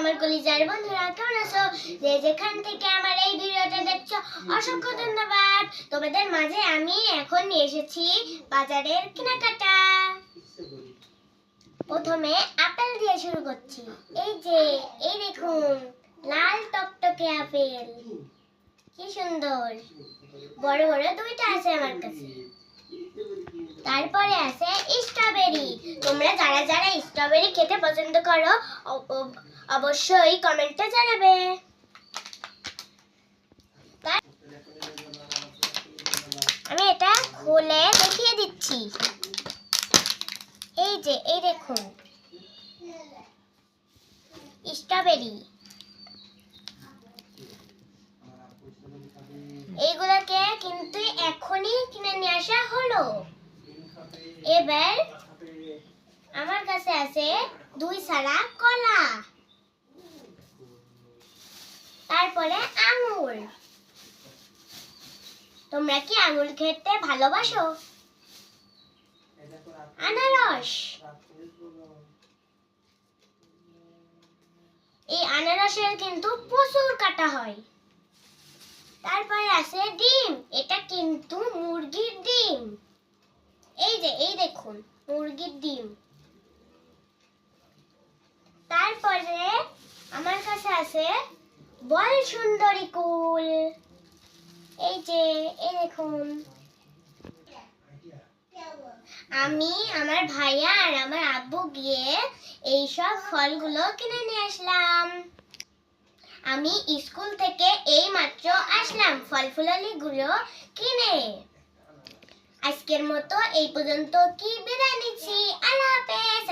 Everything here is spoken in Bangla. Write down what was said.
আমার কলিজার বন্ধুরা, কেমন আছো? যে যেখান থেকে আমার এই ভিডিওটা দেখছ, অসংখ্য ধন্যবাদ। তোমাদের মাঝে আমি এখন নিয়ে এসেছি বাজারের কেনাকাটা। প্রথমে আপেল দিয়ে শুরু করছি। এই যে, এই দেখুন, লাল টকটকে আপেল। কি সুন্দর। বড় বড় দুইটা আছে আমার কাছে। তারপরে আছে স্ট্রবেরি। তোমরা যারা যারা স্ট্রবেরি খেতে পছন্দ করো অবশ্যই কমেন্টে জানাবে। আমি এটা খুলে দেখিয়ে দিচ্ছি। এই যে, এই দেখুন। স্ট্রবেরি। এইগুলোকে কিন্তু এখনই কিনে নিয়ে আসা হলো। এবার আমার কাছে আছে দুই সারা কলা। তারপরে আঙুর তোমরা কি আঙুর খেতে ভালোবাসো? আনারস। এই আনারসের কিন্তু প্রচুর কাটা হয়। তারপরে আছে ডিম। এটা কিন্তু মুরগির ডিম। এই যে, এই দেখুন, মুরগির ডিম। তারপরে আমার কাছে আছে বল সুন্দরী কুল। এই যে, এই দেখুন। আমি, আমার ভাইয়া আর আমার আব্বু গিয়ে এই সব ফলগুলো কিনে নিয়ে আসলাম। আমি স্কুল থেকে এই মাত্র আসলাম ফল ফুলালিগুলো কিনে। আজকের মতো এই পর্যন্ত কি বিদায় নিচ্ছি? আল্লাহ হাফেজ